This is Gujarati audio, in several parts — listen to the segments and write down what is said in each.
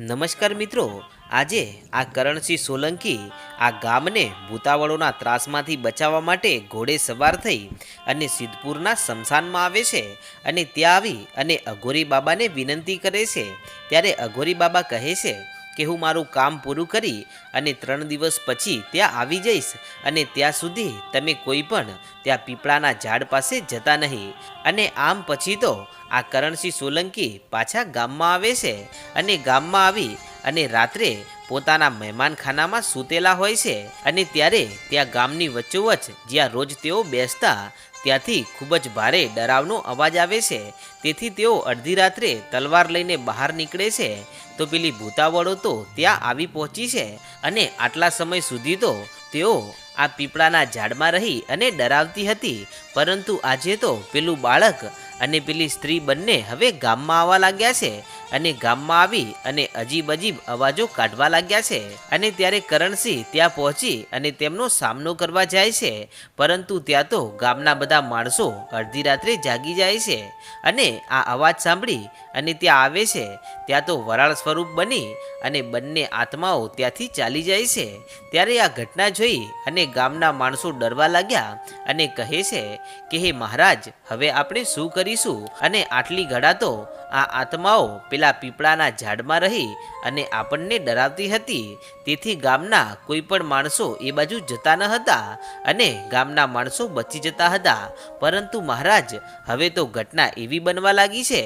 નમસ્કાર મિત્રો, આજે આ કરણસિંહ સોલંકી આ ગામને ભૂતાવળોના ત્રાસમાંથી બચાવવા માટે ઘોડે સવાર થઈ અને સિદ્ધપુરના શમશાનમાં આવે છે અને ત્યાં આવી અને અઘોરી બાબાને વિનંતી કરે છે. ત્યારે અઘોરી બાબા કહે છે કે હું મારું કામ પૂરું કરી અને ત્રણ દિવસ પછી ત્યાં આવી જઈશ અને ત્યાં સુધી તમે કોઈ પણ ત્યાં પીપળાના ઝાડ પાસે જતા નહીં. અને આમ પછી તો આ કરણસિંહ સોલંકી પાછા ગામમાં આવે છે અને ગામમાં આવી અને રાત્રે પોતાના મહેમાનખાનામાં સૂતેલા હોય છે અને ત્યારે ત્યાં ગામની વચ્ચોવચ્ચ જ્યાં રોજ તેઓ બેસતા ત્યાંથી ખૂબ જ ભારે ડરાવનો અવાજ આવે છે. તેથી તેઓ અડધી રાત્રે તલવાર લઈને બહાર નીકળે છે. તો પેલી ભૂતાવળો તો ત્યાં આવી પહોંચી છે અને આટલા સમય સુધી તો તેઓ આ પીપળાના ઝાડમાં રહી અને ડરાવતી હતી. પરંતુ આજે તો પેલું બાળક અને પેલી સ્ત્રી બંને હવે ગામમાં આવવા લાગ્યા છે. અને ગામમાં આવી અને અજીબ અજીબ અવાજો કાઢવા લાગ્યા છે. અને ત્યારે કરણસિંહ ત્યાં પહોંચી અને તેમનો સામનો કરવા જાય છે. પરંતુ ત્યાં તો ગામના બધા માણસો અડધી રાત્રે જાગી જાય છે. અને આ અવાજ સાંભળી અને ત્યાં આવે છે. ત્યાં તો વરાળ સ્વરૂપ બની અને બંને આત્માઓ ત્યાંથી ચાલી જાય છે. ત્યારે આ ઘટના જોઈ અને ગામના માણસો ડરવા લાગ્યા અને કહે છે કે, હે મહારાજ, હવે આપણે શું કરીશું? અને આટલી ઘડા તો આ આત્માઓ પેલા પીપળાના ઝાડમાં રહી અને આપણને ડરાવતી હતી. તેથી ગામના કોઈ પણ માણસો એ બાજુ જતા ન હતા અને ગામના માણસો બચી જતા હતા. પરંતુ મહારાજ, હવે તો ઘટના એવી બનવા લાગી છે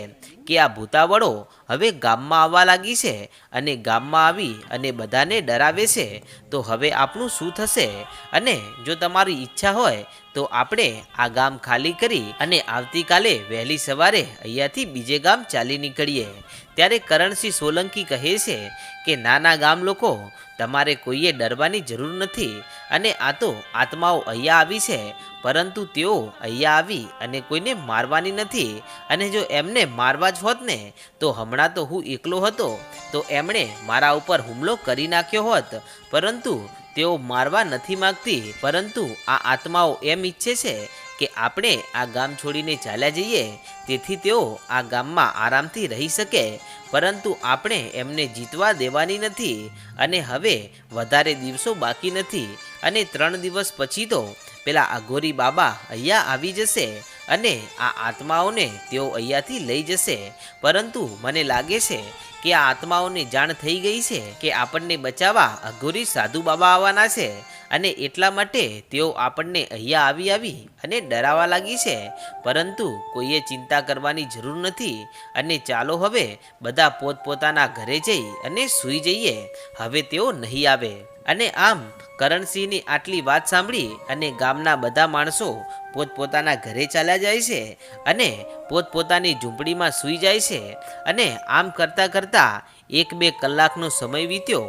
કે આ ભૂતાવળો હવે ગામમાં આવવા લાગી છે અને ગામમાં આવી અને બધાને ડરાવે છે, તો હવે આપણું શું થશે? અને જો તમારી ઈચ્છા હોય, તો આપણે આ ગામ ખાલી કરી અને આવતીકાલે વહેલી સવારે અહીંયાથી બીજે ગામ ચાલી નીકળીએ. ત્યારે કરણસિંહ સોલંકી કહે છે કે, નાના ગામ લોકો, તમારે કોઈએ ડરવાની જરૂર નથી. અને આ તો આત્માઓ અહીંયા આવી છે, પરંતુ તેઓ અહીંયા આવી અને કોઈને મારવાની નથી. અને જો એમને મારવા જ હોત ને, તો હમણાં તો હું એકલો હતો. તો એમણે મારા ઉપર હુમલો કરી નાખ્યો હોત. પરંતુ તેઓ મારવા નથી માગતી, પરંતુ આ આત્માઓ એમ ઈચ્છે છે કે આપણે આ ગામ છોડીને ચાલ્યા જઈએ, તેથી તેઓ આ ગામમાં આરામથી રહી શકે. પરંતુ આપણે એમને જીતવા દેવાની નથી અને હવે વધારે દિવસો બાકી નથી અને ત્રણ દિવસ પછી તો પેલા અઘોરી બાબા અહીંયા આવી જશે અને આ આત્માઓને તેઓ અહીંયાથી લઈ જશે. પરંતુ મને લાગે છે કે આ આત્માઓને જાણ થઈ ગઈ છે કે આપણને બચાવવા અઘોરી સાધુ બાબા આવવાના છે અને એટલા માટે તેઓ આપણને અહીંયા આવી આવી અને ડરાવા લાગી છે. પરંતુ કોઈએ ચિંતા કરવાની જરૂર નથી અને ચાલો હવે બધા પોતપોતાના ઘરે જઈ અને સૂઈ જઈએ. હવે તેઓ નહીં આવે. અને આમ કરણસિંહની આટલી વાત સાંભળી અને ગામના બધા માણસો પોતપોતાના ઘરે ચાલ્યા જાય છે અને પોતપોતાની ઝૂંપડીમાં સૂઈ જાય છે અને આમ કરતાં કરતાં એક બે કલાકનો સમય વીત્યો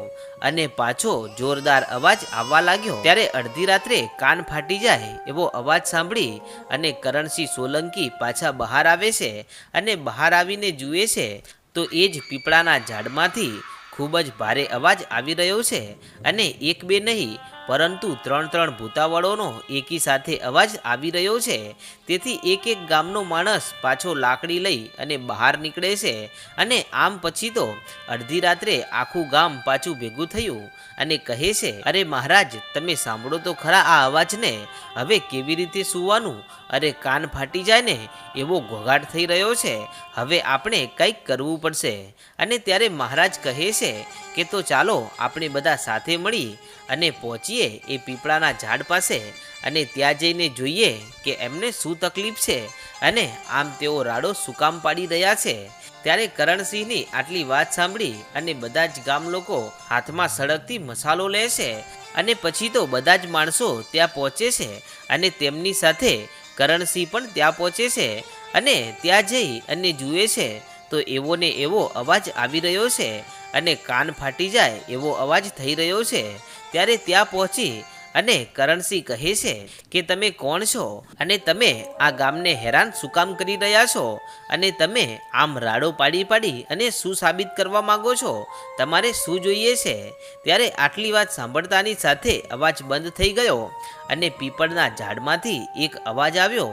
અને પાછો જોરદાર અવાજ આવવા લાગ્યો. ત્યારે અડધી રાત્રે કાન ફાટી જાય એવો અવાજ સાંભળી અને કરણસિંહ સોલંકી પાછા બહાર આવે છે અને બહાર આવીને જુએ છે તો એ જ પીપળાના ઝાડમાંથી ખૂબ જ ભારે અવાજ આવી રહ્યો છે અને એક બે નહીં, પરંતુ ત્રણ ત્રણ ભૂતાવળોનો એકી સાથે અવાજ આવી રહ્યો છે. તેથી એક એક ગામનો માણસ પાછો લાકડી લઈ અને બહાર નીકળે છે અને આમ પછી તો અડધી રાત્રે આખું ગામ પાછું ભેગું થયું અને કહે છે, અરે મહારાજ, તમે સાંભળો તો ખરા આ અવાજને. હવે કેવી રીતે સૂવાનું? અરે કાન ફાટી જાય ને એવો ઘોઘાટ થઈ રહ્યો છે. હવે આપણે કંઈક કરવું પડશે. અને ત્યારે મહારાજ કહે છે કે તો ચાલો આપણે બધા સાથે મળી અને પહોંચીએ એ પીપળાના ઝાડ પાસે. અને ત્યાં જઈને જોઈએ કે એમને શું તકલીફ છે. અને આમ તેઓ રાડો સુકામ પાડી રહ્યા છે. ત્યારે કરણસિંહની આટલી વાત સાંભળી અને બધા જ ગામ લોકો હાથમાં સળગતી મસાલો લે છે. અને પછી તો બધા જ માણસો ત્યાં પહોંચે છે. અને તેમની સાથે કરણસિંહ પણ ત્યાં પહોંચે છે અને ત્યાં જઈ અને જુએ છે, તો એવો ને એવો અવાજ આવી રહ્યો છે અને કાન ફાટી જાય એવો અવાજ થઈ રહ્યો છે. ત્યારે ત્યાં પહોંચી અને કરણસિંહ કહે છે કે તમે કોણ છો? અને તમે આ ગામને હેરાન શું કામ કરી રહ્યા છો? અને તમે આમ રાડો પાડી પાડી અને શું સાબિત કરવા માગો છો? તમારે શું જોઈએ છે? ત્યારે આટલી વાત સાંભળતાની સાથે અવાજ બંધ થઈ ગયો અને પીપળના ઝાડમાંથી એક અવાજ આવ્યો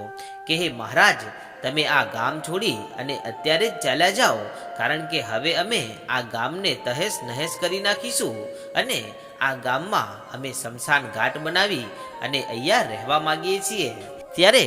કે, હે મહારાજ તમે આ ગામ છોડી અને અત્યારે જ ચાલ્યા જાઓ, કારણ કે હવે અમે આ ગામને તહેસ નહેસ કરી નાખીશું અને આ ગામમાં અમે શમશાન ઘાટ બનાવી અને અહીંયા રહેવા માંગીએ છીએ. ત્યારે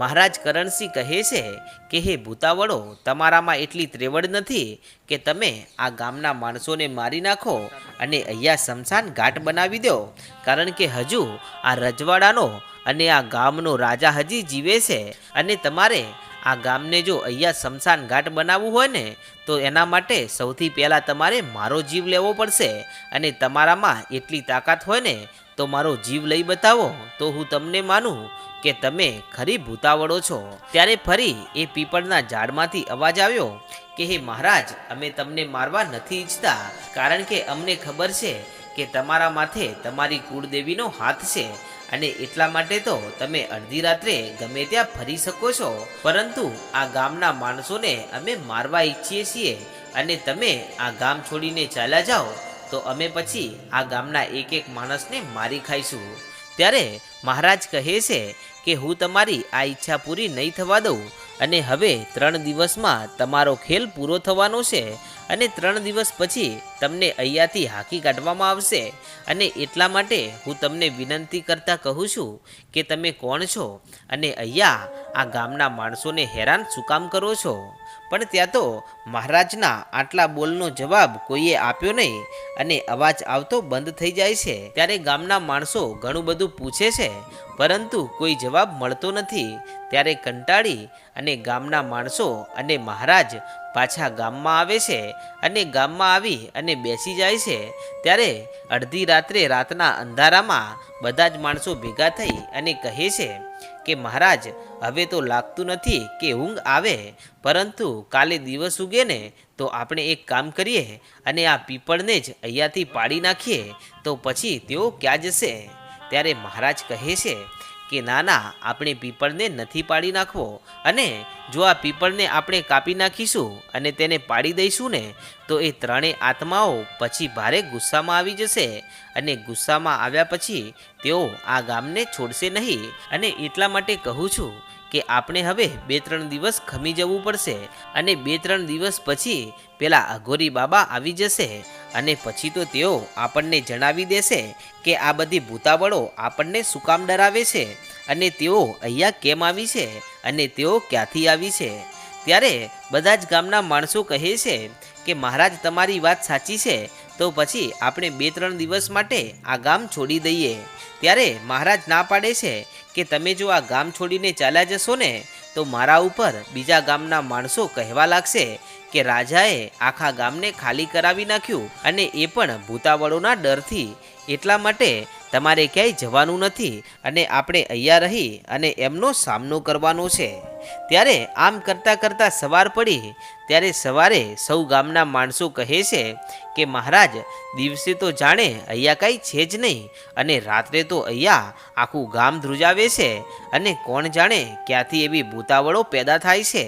મહારાજ કરણસિંહ કહે છે કે, હે ભૂતાવળો, તમારામાં એટલી ત્રેવડ નથી કે તમે આ ગામના માણસોને મારી નાખો અને અહીંયા શમશાન ઘાટ બનાવી દો. કારણ કે હજુ આ રજવાડાનો અને આ ગામનો રાજા હજી જીવે છે અને તમારે આ ગામને જો અહીંયા સ્મશાન ઘાટ બનાવવું હોય ને, તો એના માટે સૌથી પહેલાં તમારે મારો જીવ લેવો પડશે અને તમારામાં એટલી તાકાત હોય ને, તો મારો જીવ લઈ બતાવો. તો હું તમને માનું કે તમે ખરી ભૂતાવળો છો. ત્યારે ફરી એ પીપળના ઝાડમાંથી અવાજ આવ્યો કે, હે મહારાજ, અમે તમને મારવા નથી ઈચ્છતા, કારણ કે અમને ખબર છે કે તમારા માથે તમારી કુળદેવીનો હાથ છે. અને એટલા માટે તો તમે અડધી રાત્રે ગમે ત્યાં ફરી શકો છો. પરંતુ આ ગામના માણસોને અમે મારવા ઈચ્છીએ છીએ અને તમે આ ગામ છોડીને ચાલ્યા જાઓ, તો અમે પછી આ ગામના એક એક માણસને મારી ખાઈશું. ત્યારે મહારાજ કહે છે કે હું તમારી આ ઈચ્છા પૂરી નહીં થવા દઉં અને હવે ત્રણ દિવસમાં તમારો ખેલ પૂરો થવાનો છે અને ત્રણ દિવસ પછી તમને અહીંયાથી હાકી કાઢવામાં આવશે. અને એટલા માટે હું તમને વિનંતી કરતાં કહું છું કે તમે કોણ છો અને અહીંયા આ ગામના માણસોને હેરાન શું કામ કરો છો? પણ ત્યાં તો મહારાજના આટલા બોલનો જવાબ કોઈએ આપ્યો નહીં અને અવાજ આવતો બંધ થઈ જાય છે. ત્યારે ગામના માણસો ઘણું બધું પૂછે છે, પરંતુ કોઈ જવાબ મળતો નથી. ત્યારે કંટાળી અને ગામના માણસો અને મહારાજ પાછા ગામમાં આવે છે અને ગામમાં આવી અને બેસી જાય છે, ત્યારે અડધી રાત્રે રાતના અંધારામાં બધા જ માણસો ભેગા થઈ અને કહે છે કે, મહારાજ, હવે તો લાગતું નથી કે ઊંઘ આવે, પરંતુ કાલે દિવસ ઉગે ને તો આપણે એક કામ કરીએ અને આ પીપળને જ અહીંયાથી પાડી નાખીએ, તો પછી તેઓ ક્યાં જશે? ત્યારે મહારાજ કહે છે કે ના ના આપણે પીપળને નથી પાડી નાખવો. અને જો આ પીપળને આપણે કાપી નાખીશું અને તેને પાડી દઈશું ને, તો એ ત્રણેય આત્માઓ પછી ભારે ગુસ્સામાં આવી જશે. અને ગુસ્સામાં આવ્યા પછી તેઓ આ ગામને છોડશે નહીં. અને એટલા માટે કહું છું કે આપણે હવે બે ત્રણ દિવસ ખમી જવું પડશે. અને બે ત્રણ દિવસ પછી પેલા અઘોરી બાબા આવી જશે. અને પછી તો તેઓ આપણને જણાવી દેશે કે આ બધી ભૂતાવળો આપણને શું કામ ડરાવે છે અને તેઓ અહીંયા કેમ આવી છે અને તેઓ ક્યાંથી આવી છે? ત્યારે બધા જ ગામના માણસો કહે છે કે મહારાજ તમારી વાત સાચી છે, તો પછી આપણે બે ત્રણ દિવસ માટે આ ગામ છોડી દઈએ. ત્યારે મહારાજ ના પાડે છે કે તમે જો આ ગામ છોડીને ચાલ્યા જશો ને, તો મારા ઉપર બીજા ગામના માણસો કહેવા લાગશે કે રાજાએ આખા ગામને ખાલી કરાવી નાખ્યું અને એ પણ ભૂતાવળોના ડરથી. એટલા માટે તમારે ક્યાંય જવાનું નથી અને આપણે અહીંયા રહી અને એમનો સામનો કરવાનો છે. ત્યારે આમ કરતાં કરતાં સવાર પડી. ત્યારે સવારે સૌ ગામના માણસો કહે છે કે, મહારાજ, દિવસે તો જાણે અહીંયા કાંઈ છે જ નહીં અને રાત્રે તો અહીંયા આખું ગામ ધ્રુજાવે છે અને કોણ જાણે ક્યાંથી એવી ભૂતાવળો પેદા થાય છે.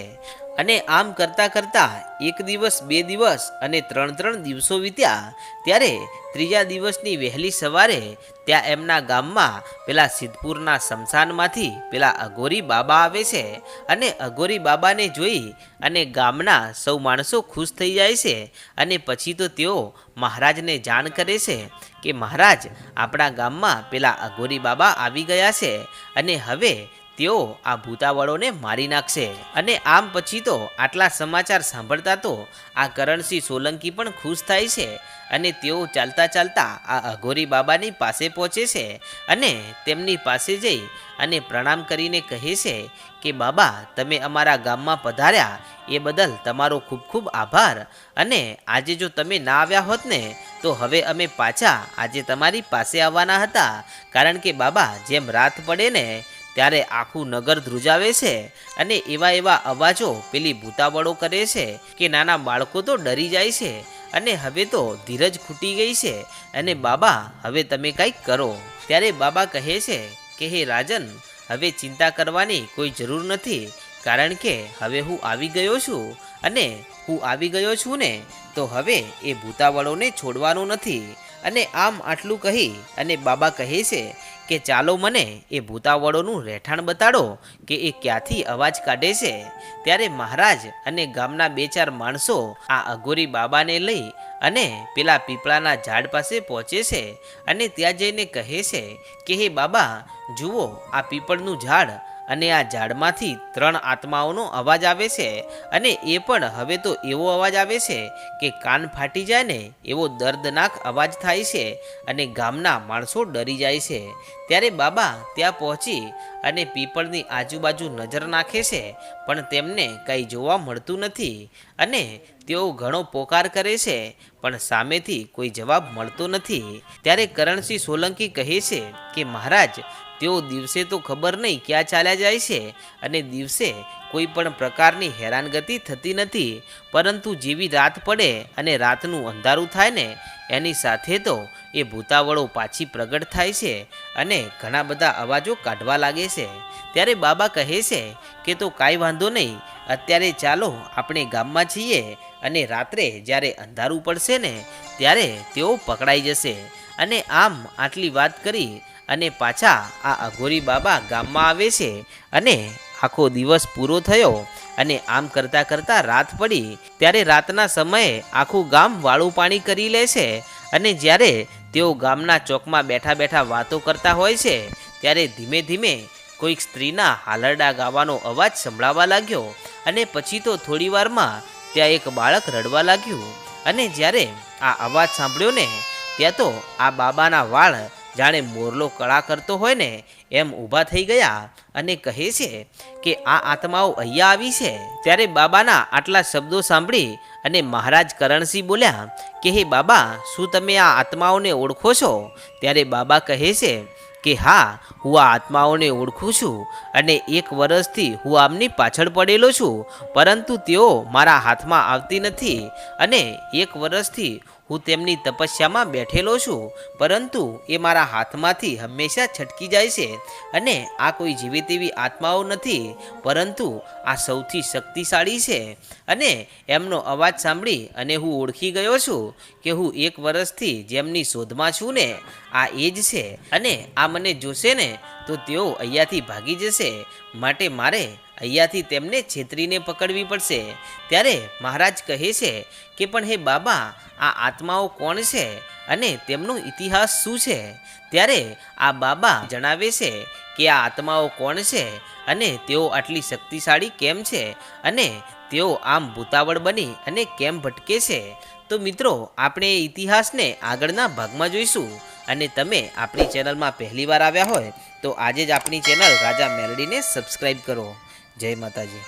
અને આમ કરતાં કરતાં એક દિવસ, બે દિવસ અને ત્રણ ત્રણ દિવસો વીત્યા, ત્યારે ત્રીજા દિવસની વહેલી સવારે ત્યાં એમના ગામમાં પેલા સિદ્ધપુરના શમશાનમાંથી પેલા અઘોરી બાબા આવે છે અને અઘોરી બાબાને જોઈ અને ગામના સૌ માણસો ખુશ થઈ જાય છે અને પછી તો તેઓ મહારાજને જાણ કરે છે કે મહારાજ, આપણા ગામમાં પેલા અઘોરી બાબા આવી ગયા છે અને હવે તેઓ આ ભૂતાવળોને મારી નાખશે. અને આમ પછી તો આટલા સમાચાર સાંભળતા તો આ કરણસિંહ સોલંકી પણ ખુશ થાય છે અને તેઓ ચાલતા ચાલતા આ અઘોરી બાબાની પાસે પહોંચે છે અને તેમની પાસે જઈ અને પ્રણામ કરીને કહે છે કે, બાબા, તમે અમારા ગામમાં પધાર્યા. એ બદલ તમારો ખૂબ ખૂબ આભાર. અને આજે જો તમે ના આવ્યા હોત ને, તો હવે અમે પાછા આજે તમારી પાસે આવવાના હતા. કારણ કે, બાબા, જેમ રાત પડે ને ત્યારે આખું નગર ધ્રુજાવે છે અને એવા એવા અવાજો પેલી ભૂતાવળો કરે છે કે નાના બાળકો તો ડરી જાય છે અને હવે તો ધીરજ ખૂટી ગઈ છે અને બાબા, હવે તમે કંઈક કરો. ત્યારે બાબા કહે છે કે, હે રાજન, હવે ચિંતા કરવાની કોઈ જરૂર નથી. કારણ કે હવે હું આવી ગયો છું અને હું આવી ગયો છું ને, તો હવે એ ભૂતાવળોને છોડવાનું નથી. અને આમ આટલું કહી અને બાબા કહે છે કે ચાલો મને એ ભૂતાવળોનું રહેઠાણ બતાડો કે એ ક્યાંથી અવાજ કાઢે છે. ત્યારે મહારાજ અને ગામના બે ચાર માણસો આ અઘોરી બાબાને લઈ અને પેલા પીપળાના ઝાડ પાસે પહોંચે છે અને ત્યાં જઈને કહે છે કે, હે બાબા, જુઓ, આ પીપળનું ઝાડ અને આ ઝાડમાંથી ત્રણ આત્માઓનો અવાજ આવે છે અને એ પણ હવે તો એવો અવાજ આવે છે કે કાન ફાટી જાય ને એવો દર્દનાક અવાજ થાય છે અને ગામના માણસો ડરી જાય છે. ત્યારે બાબા ત્યાં પહોંચી અને પીપળની આજુબાજુ નજર નાખે છે, પણ તેમને કંઈ જોવા મળતું નથી અને તેઓ ઘણો પોકાર કરે છે, પણ સામેથી કોઈ જવાબ મળતો નથી. ત્યારે કરણસિંહ સોલંકી કહે છે કે મહારાજ તેઓ દિવસે તો ખબર નહીં ક્યાં ચાલ્યા જાય છે અને દિવસે કોઈ પણ પ્રકારની હેરાનગતિ થતી નથી, પરંતુ જેવી રાત પડે અને રાતનું અંધારું થાય ને, એની સાથે તો એ ભૂતાવળો પાછી પ્રગટ થાય છે અને ઘણા બધા અવાજો કાઢવા લાગે છે. ત્યારે બાબા કહે છે કે તો કાંઈ વાંધો નહીં, અત્યારે ચાલો આપણે ગામમાં છીએ અને રાત્રે જ્યારે અંધારું પડશે ને, ત્યારે તેઓ પકડાઈ જશે. અને આમ આટલી વાત કરી અને પાછા આ અઘોરી બાબા ગામમાં આવે છે અને આખો દિવસ પૂરો થયો અને આમ કરતાં કરતાં રાત પડી. ત્યારે રાતના સમયે આખું ગામ વાળું પાણી કરી લે છે અને જ્યારે તેઓ ગામના ચોકમાં બેઠા બેઠા વાતો કરતા હોય છે, ત્યારે ધીમે ધીમે કોઈક સ્ત્રીના હાલરડા ગાવાનો અવાજ સંભળાવા લાગ્યો અને પછી તો થોડી વારમાં ત્યાં એક બાળક રડવા લાગ્યું. અને જ્યારે આ અવાજ સાંભળ્યો ને, ત્યાં તો આ બાબાના વાળ જાણે મોરલો કળા કરતો હોય ને, એમ ઊભા થઈ ગયા અને કહે છે કે, આ આત્માઓ અહીંયા આવી છે. ત્યારે બાબાના આટલા શબ્દો સાંભળી અને મહારાજ કરણસિંહ બોલ્યા, કે હે બાબા, શું તમે આ આત્માઓને ઓળખો છો? ત્યારે બાબા કહે છે કે, હા, હું આ આત્માઓને ઓળખું છું અને એક વર્ષથી હું આમની પાછળ પડેલો છું, પરંતુ તેઓ મારા હાથમાં આવતી નથી અને એક વર્ષથી હું તેમની તપસ્યામાં બેઠેલો છું, પરંતુ એ મારા હાથમાંથી હંમેશા છટકી જાય છે અને આ કોઈ જેવી તેવી આત્માઓ નથી, પરંતુ આ સૌથી શક્તિશાળી છે. અને એમનો અવાજ સાંભળી અને હું ઓળખી ગયો છું કે હું એક વર્ષથી જેમની શોધમાં છું ને, આ એ જ છે. અને આ મને જોશે ને, તો તેઓ અહીંયાથી ભાગી જશે. માટે મારે અહીંયાથી તેમને છેતરીને પકડવી પડશે. ત્યારે મહારાજ કહે છે કે પણ હે બાબા, આ આત્માઓ કોણ છે અને તેમનો ઇતિહાસ શું છે? ત્યારે આ બાબા જણાવે છે કે આ આત્માઓ કોણ છે અને તેઓ આટલી શક્તિશાળી કેમ છે અને તેઓ આમ ભૂતાવળ બની અને કેમ ભટકે છે? તો મિત્રો, આપણે એ ઇતિહાસને આગળના ભાગમાં જોઈશું અને તમે આપણી ચેનલમાં પહેલીવાર આવ્યા હોય તો આજે જ આપણી ચેનલ રાજા મેલડીને સબસ્ક્રાઈબ કરો. જય માતાજી.